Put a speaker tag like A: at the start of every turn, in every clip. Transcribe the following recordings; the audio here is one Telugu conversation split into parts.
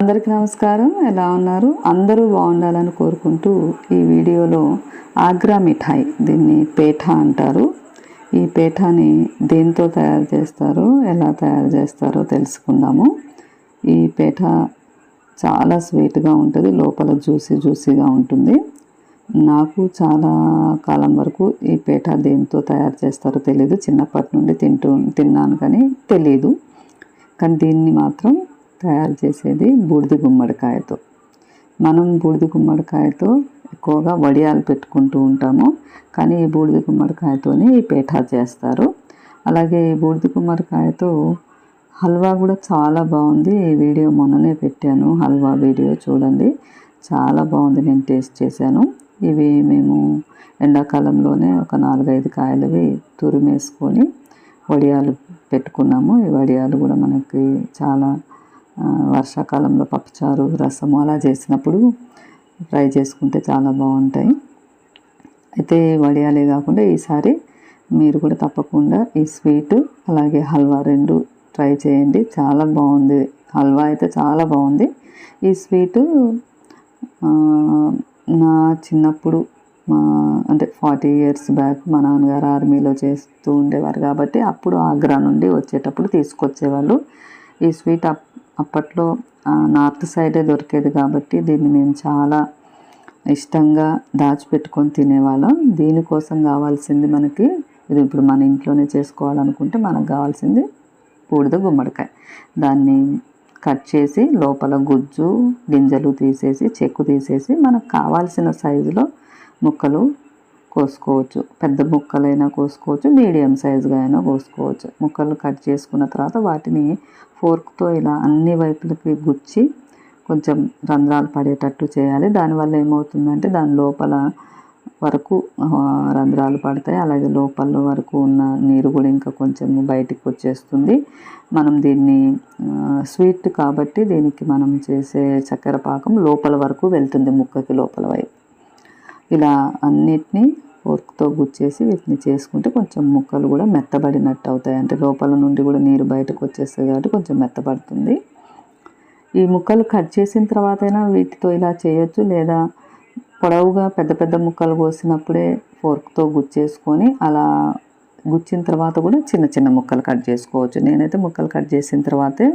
A: అందరికీ నమస్కారం. ఎలా ఉన్నారు? అందరూ బాగుండాలని కోరుకుంటూ ఈ వీడియోలో ఆగ్రా మిఠాయి దీన్ని పేఠా అంటారు. ఈ పేఠాని దేంతో తయారు చేస్తారు ఎలా తయారు చేస్తారో తెలుసుకుందాము. ఈ పేఠ చాలా స్వీట్గా ఉంటుంది లోపల జ్యూసీ జ్యూసీగా ఉంటుంది. నాకు చాలా కాలం వరకు ఈ పేఠ దేంతో తయారు చేస్తారో తెలియదు చిన్నప్పటి నుండి తింటూ తిన్నాను కానీ తెలియదు కానీ దీన్ని మాత్రం తయారు చేసేది బూడిద గుమ్మడికాయతో. మనం బూడిద గుమ్మడికాయతో ఎక్కువగా వడియాలు పెట్టుకుంటూ ఉంటాము. కానీ ఈ బూడిద గుమ్మడికాయతోనే ఈ పేఠా చేస్తారు. అలాగే ఈ బూడిద గుమ్మడికాయతో హల్వా కూడా చాలా బాగుంది. ఈ వీడియో మొన్ననే పెట్టాను. హల్వా వీడియో చూడండి. చాలా బాగుంది. నేను టేస్ట్ చేశాను. ఇవి మేము ఎండాకాలంలోనే ఒక నాలుగైదు కాయలవి తురిమేసుకొని వడియాలు పెట్టుకున్నాము. ఈ వడియాలు కూడా మనకి చాలా వర్షాకాలంలో పప్పుచారు రసము అలా చేసినప్పుడు ఫ్రై చేసుకుంటే చాలా బాగుంటాయి. అయితే వడియాలే కాకుండా ఈసారి మీరు కూడా తప్పకుండా ఈ స్వీట్ అలాగే హల్వా రెండు ట్రై చేయండి. చాలా బాగుంది. హల్వా అయితే చాలా బాగుంది. ఈ స్వీటు నా చిన్నప్పుడు మా అంటే ఫార్టీ ఇయర్స్ బ్యాక్ మా నాన్నగారు ఆర్మీలో చేస్తూ ఉండేవారు కాబట్టి అప్పుడు ఆగ్రా నుండి వచ్చేటప్పుడు తీసుకొచ్చేవాళ్ళు. ఈ స్వీట్ అప్ అప్పట్లో నార్త్ సైడే దొరికేది కాబట్టి దీన్ని మేము చాలా ఇష్టంగా దాచిపెట్టుకొని తినేవాళ్ళం. దీనికోసం కావాల్సింది మనకి ఇది ఇప్పుడు మన ఇంట్లోనే చేసుకోవాలనుకుంటే మనకు కావాల్సింది బూడిద గుమ్మడికాయ. దాన్ని కట్ చేసి లోపల గుజ్జు గింజలు తీసేసి చెక్కు తీసేసి మనకు కావాల్సిన సైజులో ముక్కలు కోసుకోవచ్చు. పెద్ద ముక్కలైనా కోసుకోవచ్చు మీడియం సైజుగా అయినా కోసుకోవచ్చు. ముక్కలు కట్ చేసుకున్న తర్వాత వాటిని ఫోర్క్తో ఇలా అన్ని వైపులకి గుచ్చి కొంచెం రంధ్రాలు పడేటట్టు చేయాలి. దానివల్ల ఏమవుతుందంటే దాని లోపల వరకు రంధ్రాలు పడతాయి. అలాగే లోపల వరకు ఉన్న నీరు కూడా ఇంకా కొంచెం బయటికి వచ్చేస్తుంది. మనం దీన్ని స్వీట్ కాబట్టి దీనికి మనం చేసే చక్కెర పాకం లోపల వరకు వెళ్తుంది ముక్కకి లోపల వైపు. ఇలా అన్నిటినీ ఫోర్క్తో గుచ్చేసి వీటిని చేసుకుంటే కొంచెం ముక్కలు కూడా మెత్తబడినట్టు అవుతాయి. అంటే లోపల నుండి కూడా నీరు బయటకు వచ్చేస్తుంది కాబట్టి కొంచెం మెత్తబడుతుంది. ఈ ముక్కలు కట్ చేసిన తర్వాత అయినా వీటితో ఇలా చేయొచ్చు. లేదా పొడవుగా పెద్ద పెద్ద ముక్కలు కోసినప్పుడే ఫోర్క్తో గుచ్చేసుకొని అలా గుచ్చిన తర్వాత కూడా చిన్న చిన్న ముక్కలు కట్ చేసుకోవచ్చు. నేనైతే ముక్కలు కట్ చేసిన తర్వాతే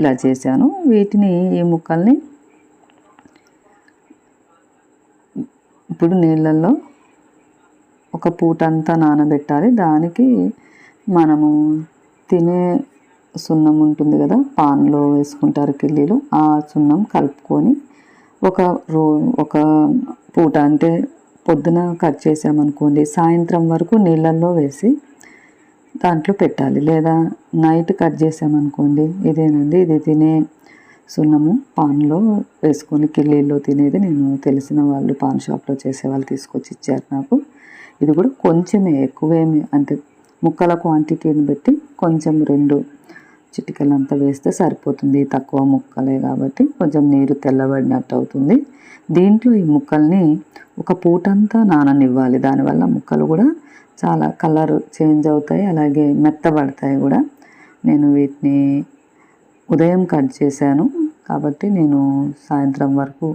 A: ఇలా చేశాను. వీటిని ఈ ముక్కల్ని ఇప్పుడు నీళ్ళల్లో ఒక పూట అంతా నానబెట్టాలి. దానికి మనము తినే సున్నం ఉంటుంది కదా పాన్లో వేసుకుంటారు కిల్లీలు. ఆ సున్నం కలుపుకొని ఒక రో ఒక పూట అంటే పొద్దున కట్ చేసామనుకోండి సాయంత్రం వరకు నీళ్ళల్లో వేసి దాంట్లో పెట్టాలి. లేదా నైట్ కట్ చేసామనుకోండి ఇదేనండి ఇది తినే సున్నము. పాన్లో వేసుకొని కిల్లీల్లో తినేది నేను తెలిసిన వాళ్ళు పాన్ షాప్లో చేసే వాళ్ళు తీసుకొచ్చి ఇచ్చారు నాకు. ఇది కూడా కొంచెమే ఎక్కువేమి అంటే ముక్కల క్వాంటిటీని బట్టి కొంచెం రెండు చిటికలంతా వేస్తే సరిపోతుంది. తక్కువ ముక్కలే కాబట్టి కొంచెం నీరు తెల్లబడినట్టు అవుతుంది. దీంట్లో ఈ ముక్కల్ని ఒక పూటంతా నాననివ్వాలి. దానివల్ల ముక్కలు కూడా చాలా కలర్ చేంజ్ అవుతాయి. అలాగే మెత్తబడతాయి కూడా. నేను వీటిని ఉదయం కట్ చేశాను కాబట్టి నేను సాయంత్రం వరకు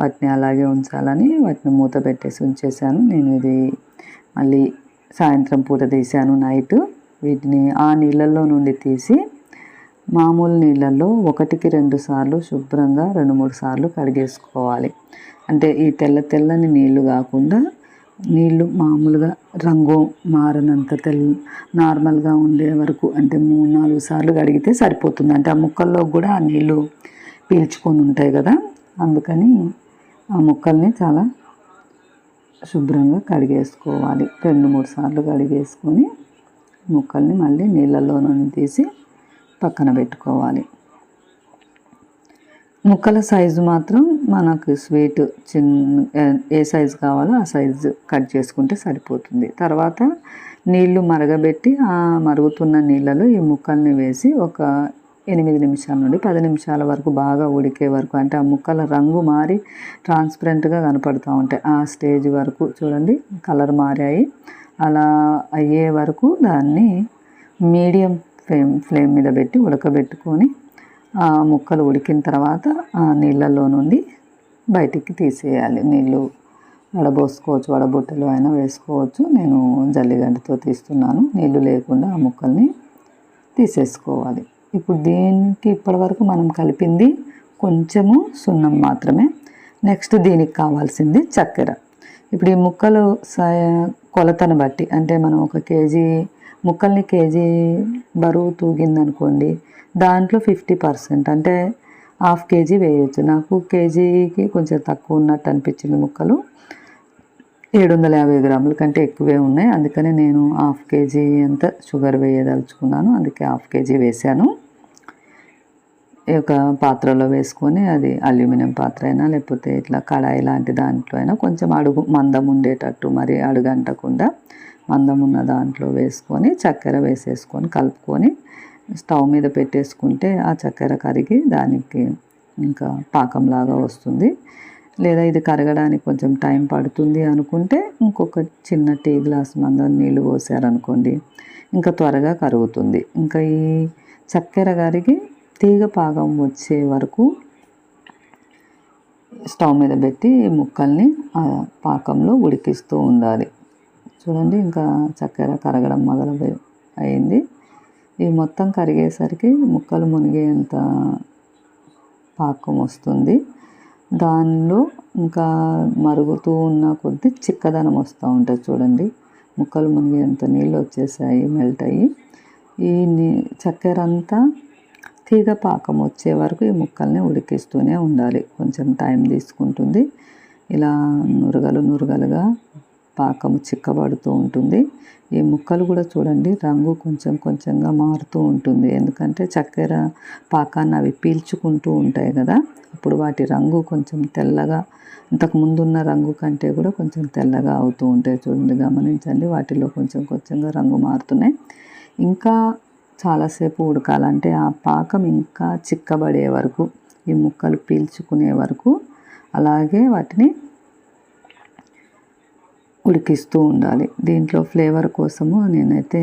A: వాటిని అలాగే ఉంచాలని వాటిని మూత పెట్టేసి ఉంచేసాను నేను ఇది మళ్ళీ సాయంత్రం పూట తీశాను నైట్. వీటిని ఆ నీళ్ళల్లో నుండి తీసి మామూలు నీళ్ళల్లో ఒకటికి రెండు సార్లు శుభ్రంగా రెండు మూడు సార్లు కడిగేసుకోవాలి. అంటే ఈ తెల్ల తెల్లని నీళ్ళు కాకుండా నీళ్ళు మామూలుగా రంగు మారనంత తెల్ల నార్మల్గా ఉండే వరకు అంటే మూడు నాలుగు సార్లు కడిగితే సరిపోతుంది. అంటే ఆ ముక్కల్లో కూడా ఆ నీళ్ళు పీల్చుకొని ఉంటాయి కదా అందుకని ఆ ముక్కల్ని చాలా శుభ్రంగా కడిగేసుకోవాలి. రెండు మూడు సార్లు కడిగేసుకొని ముక్కల్ని మళ్ళీ నీళ్ళలో నుండి తీసి పక్కన పెట్టుకోవాలి. ముక్కల సైజు మాత్రం మనకు స్వీట్ చిన్న ఏ- ఏ సైజు కావాలో ఆ సైజు కట్ చేసుకుంటే సరిపోతుంది. తర్వాత నీళ్ళు మరగబెట్టి ఆ మరుగుతున్న నీళ్ళలో ఈ ముక్కల్ని వేసి ఒక ఎనిమిది నిమిషాల నుండి పది నిమిషాల వరకు బాగా ఉడికే వరకు అంటే ఆ ముక్కల రంగు మారి ట్రాన్స్పరెంట్గా కనపడుతూ ఉంటాయి. ఆ స్టేజ్ వరకు చూడండి కలర్ మారాయి. అలా అయ్యే వరకు దాన్ని మీడియం ఫ్లేమ్ ఫ్లేమ్ మీద పెట్టి ఉడకబెట్టుకొని ఆ ముక్కలు ఉడికిన తర్వాత ఆ నీళ్ళల్లో నుండి బయటికి తీసేయాలి. నీళ్ళు వడబోసుకోవచ్చు వడబుట్టలు అయినా వేసుకోవచ్చు. నేను జల్లిగంటతో తీస్తున్నాను. నీళ్ళు లేకుండా ఆ ముక్కల్ని తీసేసుకోవాలి. ఇప్పుడు దీనికి ఇప్పటివరకు మనం కలిపింది కొంచెము సున్నం మాత్రమే. నెక్స్ట్ దీనికి కావాల్సింది చక్కెర. ఇప్పుడు ఈ ముక్కలు స- కొలతను బట్టి అంటే మనం ఒక కేజీ ముక్కల్ని కేజీ బరువు తూగిందనుకోండి దాంట్లో ఫిఫ్టీ పర్సెంట్ అంటే హాఫ్ కేజీ వేయచ్చు. నాకు కేజీకి కొంచెం తక్కువ ఉన్నట్టు అనిపించింది ముక్కలు. ఏడు వందల యాభై గ్రాముల కంటే ఎక్కువే ఉన్నాయి. అందుకనే నేను హాఫ్ కేజీ అంత షుగర్ వేయదలుచుకున్నాను. అందుకే హాఫ్ కేజీ వేశాను. ఈ యొక్క పాత్రలో వేసుకొని అది అల్యూమినియం పాత్ర అయినా లేకపోతే ఇట్లా కడాయి లాంటి దాంట్లో అయినా కొంచెం అడుగు మందం ఉండేటట్టు మరి అడుగంటకుండా మందం ఉన్న దాంట్లో వేసుకొని చక్కెర వేసేసుకొని కలుపుకొని స్టవ్ మీద పెట్టేసుకుంటే ఆ చక్కెర కరిగి దానికి ఇంకా పాకంలాగా వస్తుంది. లేదా ఇది కరగడానికి కొంచెం టైం పడుతుంది అనుకుంటే ఇంకొక చిన్న టీ గ్లాస్ మందం నీళ్ళు పోసారనుకోండి ఇంకా త్వరగా కరుగుతుంది. ఇంకా ఈ చక్కెర కరిగి తీగ పాకం వచ్చే వరకు స్టవ్ మీద పెట్టి ముక్కల్ని ఆ పాకంలో ఉడికిస్తూ ఉండాలి. చూడండి ఇంకా చక్కెర కరగడం మొదలు అయింది. ఈ మొత్తం కరిగేసరికి ముక్కలు మునిగేంత పాకం వస్తుంది. దానిలో ఇంకా మరుగుతూ ఉన్న కొద్దీ చిక్కదనం వస్తూ ఉంటుంది చూడండి. ముక్కలు మునిగేంత నీళ్ళు వచ్చేసాయి మెల్ట్ అయ్యి. ఈ నీ చక్కెర అంతా తీగ పాకం వచ్చే వరకు ఈ ముక్కల్ని ఉడికిస్తూనే ఉండాలి. కొంచెం టైం తీసుకుంటుంది. ఇలా నురగలు నురగలుగా పాకము చిక్కబడుతూ ఉంటుంది. ఈ ముక్కలు కూడా చూడండి రంగు కొంచెం కొంచెంగా మారుతూ ఉంటుంది. ఎందుకంటే చక్కెర పాకాన్ని అవి పీల్చుకుంటూ ఉంటాయి కదా. అప్పుడు వాటి రంగు కొంచెం తెల్లగా ఇంతకు ముందున్న రంగు కంటే కూడా కొంచెం తెల్లగా అవుతూ ఉంటాయి. చూడండి గమనించండి వాటిలో కొంచెం కొంచెంగా రంగు మారుతున్నాయి. ఇంకా చాలాసేపు ఉడకాలంటే ఆ పాకం ఇంకా చిక్కబడే వరకు ఈ ముక్కలు పీల్చుకునే వరకు అలాగే వాటిని ఉడికిస్తూ ఉండాలి. దీంట్లో ఫ్లేవర్ కోసము నేనైతే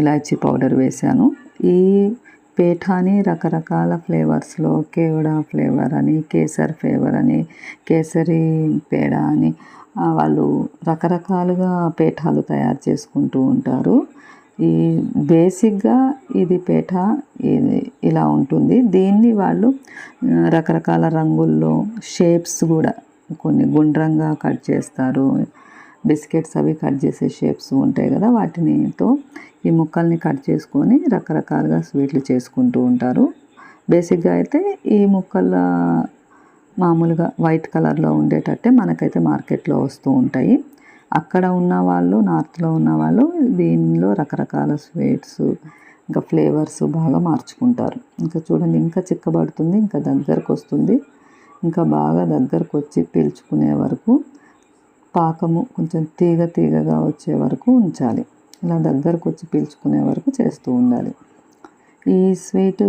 A: ఇలాచీ పౌడర్ వేశాను. ఈ పేఠాని రకరకాల ఫ్లేవర్స్లో కేవడా ఫ్లేవర్ అని కేసర్ ఫ్లేవర్ అని కేసరి పేడ అని వాళ్ళు రకరకాలుగా పేఠాలు తయారు చేసుకుంటూ ఉంటారు. ఈ బేసిక్గా ఇది పేట ఇది ఇలా ఉంటుంది. దీన్ని వాళ్ళు రకరకాల రంగుల్లో షేప్స్ కూడా కొన్ని గుండ్రంగా కట్ చేస్తారు. బిస్కెట్స్ అవి కట్ చేసే షేప్స్ ఉంటాయి కదా వాటినితో ఈ ముక్కల్ని కట్ చేసుకొని రకరకాలుగా స్వీట్లు చేసుకుంటూ ఉంటారు. బేసిక్గా అయితే ఈ ముక్కల మామూలుగా వైట్ కలర్లో ఉండేటట్టే మనకైతే మార్కెట్లో వస్తూ ఉంటాయి. అక్కడ ఉన్న వాళ్ళు నార్త్లో ఉన్న వాళ్ళు దీనిలో రకరకాల స్వీట్స్ ఇంకా ఫ్లేవర్స్ బాగా మార్చుకుంటారు. ఇంకా చూడండి ఇంకా చిక్కబడుతుంది ఇంకా దగ్గరకు వస్తుంది. ఇంకా బాగా దగ్గరకు వచ్చి పీల్చుకునే వరకు పాకము కొంచెం తీగ తీగగా వచ్చే వరకు ఉంచాలి. ఇలా దగ్గరకు వచ్చి పీల్చుకునే వరకు చేస్తూ ఉండాలి. ఈ స్వీట్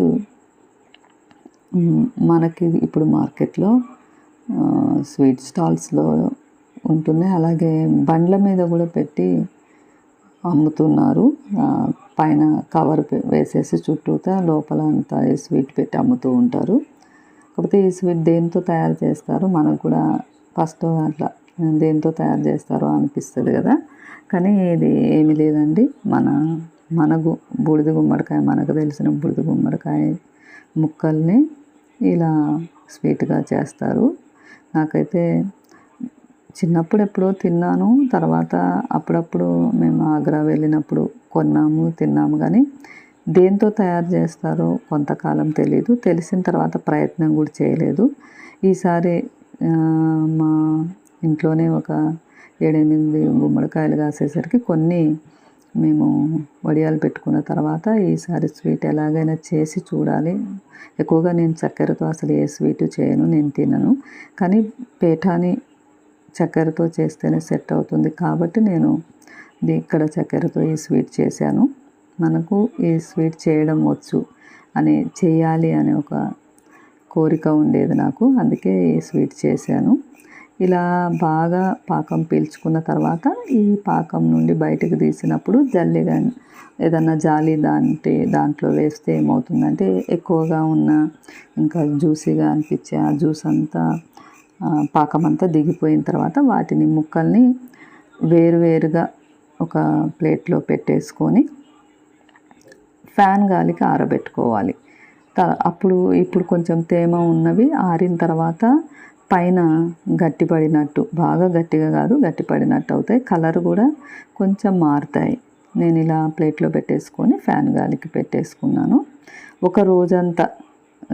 A: మనకి ఇప్పుడు మార్కెట్లో స్వీట్ స్టాల్స్లో ఉంటుంది అలాగే బండ్ల మీద కూడా పెట్టి అమ్ముతున్నారు. పైన కవర్ వేసేసి చుట్టూతా లోపల అంతా ఈ స్వీట్ పెట్టి అమ్ముతూ ఉంటారు. కాకపోతే ఈ స్వీట్ దేంతో తయారు చేస్తారు మనకు కూడా ఫస్ట్ అట్లా దేంతో తయారు చేస్తారో అనిపిస్తుంది కదా. కానీ ఇది ఏమీ లేదండి. మన మనకు బూడిద గుమ్మడికాయ మనకు తెలిసిన బూడిద గుమ్మడికాయ ముక్కల్ని ఇలా స్వీట్గా చేస్తారు. నాకైతే చిన్నప్పుడు ఎప్పుడో తిన్నాను. తర్వాత అప్పుడప్పుడు మేము ఆగ్రా వెళ్ళినప్పుడు కొన్నాము తిన్నాము. కానీ దేంతో తయారు చేస్తారో కొంతకాలం తెలియదు తెలిసిన తర్వాత ప్రయత్నం కూడా చేయలేదు. ఈసారి మా ఇంట్లోనే ఒక ఏడెనిమిది గుమ్మడికాయలు కాసేసరికి కొన్ని మేము వడియాలు పెట్టుకున్న తర్వాత ఈసారి స్వీట్ ఎలాగైనా చేసి చూడాలి. ఎక్కువగా నేను చక్కెరతో అసలు ఏ స్వీటు చేయను నేను తినను. కానీ పేఠాని చక్కెరతో చేస్తేనే సెట్ అవుతుంది. కాబట్టి నేను ఇక్కడ చక్కెరతో ఈ స్వీట్ చేశాను. మనకు ఈ స్వీట్ చేయడం వచ్చు అని చేయాలి అనే ఒక కోరిక ఉండేది నాకు. అందుకే ఈ స్వీట్ చేశాను. ఇలా బాగా పాకం పీల్చుకున్న తర్వాత ఈ పాకం నుండి బయటకు తీసినప్పుడు జల్లిగా ఏదన్నా జాలి దాంటి దాంట్లో వేస్తే ఏమవుతుందంటే ఎక్కువగా ఉన్న ఇంకా జ్యూసీగా అనిపించే ఆ జ్యూస్ అంతా పాకమంతా పాకం అంతా దిగిపోయిన తర్వాత వాటిని ముక్కల్ని వేరువేరుగా ఒక ప్లేట్లో పెట్టేసుకొని ఫ్యాన్ గాలికి ఆరబెట్టుకోవాలి. త- అప్పుడు ఇప్పుడు కొంచెం తేమ ఉన్నవి ఆరిన తర్వాత పైన గట్టిపడినట్టు బాగా గట్టిగా కాదు గట్టిపడినట్టు అవుతాయి. కలర్ కూడా కొంచెం మారుతాయి. నేను ఇలా ప్లేట్లో పెట్టేసుకొని ఫ్యాన్ గాలికి పెట్టేసుకున్నాను. ఒక రోజంతా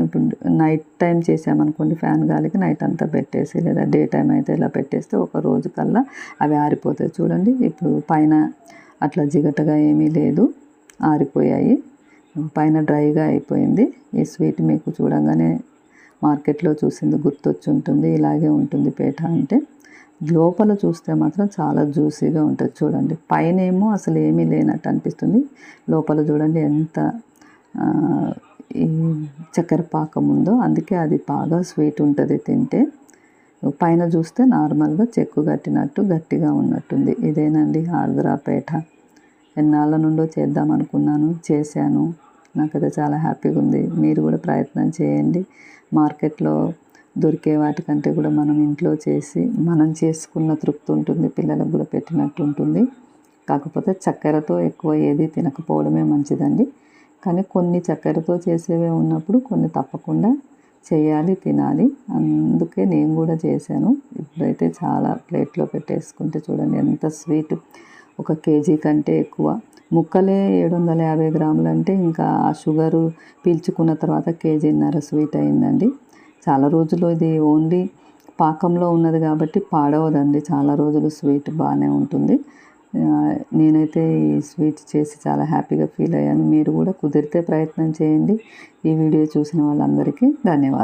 A: ఇప్పుడు నైట్ టైం చేసామనుకోండి ఫ్యాన్ గాలికి నైట్ అంతా పెట్టేసి లేదా డే టైం అయితే ఇలా పెట్టేస్తే ఒక రోజు కల్లా అవి ఆరిపోతాయి. చూడండి ఇప్పుడు పైన అట్లా జిగటగా ఏమీ లేదు ఆరిపోయాయి. పైన డ్రైగా అయిపోయింది. ఈ స్వీట్ మీకు చూడంగానే మార్కెట్లో చూసింది గుర్తొచ్చి ఉంటుంది ఇలాగే ఉంటుంది పేట అంటే. లోపల చూస్తే మాత్రం చాలా జ్యూసీగా ఉంటుంది చూడండి. పైన ఏమో అసలు ఏమీ లేనట్టు అనిపిస్తుంది. లోపల చూడండి ఎంత చక్కెర పాకం ఉందో అందుకే అది బాగా స్వీట్ ఉంటుంది తింటే. పైన చూస్తే నార్మల్గా చెక్కు కట్టినట్టు గట్టిగా ఉన్నట్టుంది. ఇదేనండి ఆగ్రా ఎన్నాళ్ళ నుండో చేద్దాం అనుకున్నాను చేశాను. నాకైతే చాలా హ్యాపీగా ఉంది. మీరు కూడా ప్రయత్నం చేయండి. మార్కెట్లో దొరికే వాటికంటే కూడా మనం ఇంట్లో చేసి మనం చేసుకున్న తృప్తి ఉంటుంది పిల్లలకు కూడా పెట్టినట్టు ఉంటుంది. కాకపోతే చక్కెరతో ఎక్కువ ఏది తినకపోవడమే మంచిదండి. కానీ కొన్ని చక్కెరతో చేసేవే ఉన్నప్పుడు కొన్ని తప్పకుండా చేయాలి తినాలి. అందుకే నేను కూడా చేశాను. ఇప్పుడైతే చాలా ప్లేట్లో పెట్టేసుకుంటే చూడండి ఎంత స్వీట్. ఒక కేజీ కంటే ఎక్కువ. ముక్కలే ఏడు వందల యాభై గ్రాములు అంటే ఇంకా ఆ షుగరు పీల్చుకున్న తర్వాత కేజీన్నర స్వీట్ అయిందండి. చాలా రోజులు ఇది ఓన్లీ పాకంలో ఉన్నది కాబట్టి పాడవదండి. చాలా రోజులు స్వీట్ బాగానే ఉంటుంది. నేనైతే ఈ స్వీట్ చేసి చాలా హ్యాపీగా ఫీల్ అయ్యాను. మీరు కూడా కుదిరితే ప్రయత్నం చేయండి. ఈ వీడియో చూసిన వాళ్ళందరికీ ధన్యవాదాలు.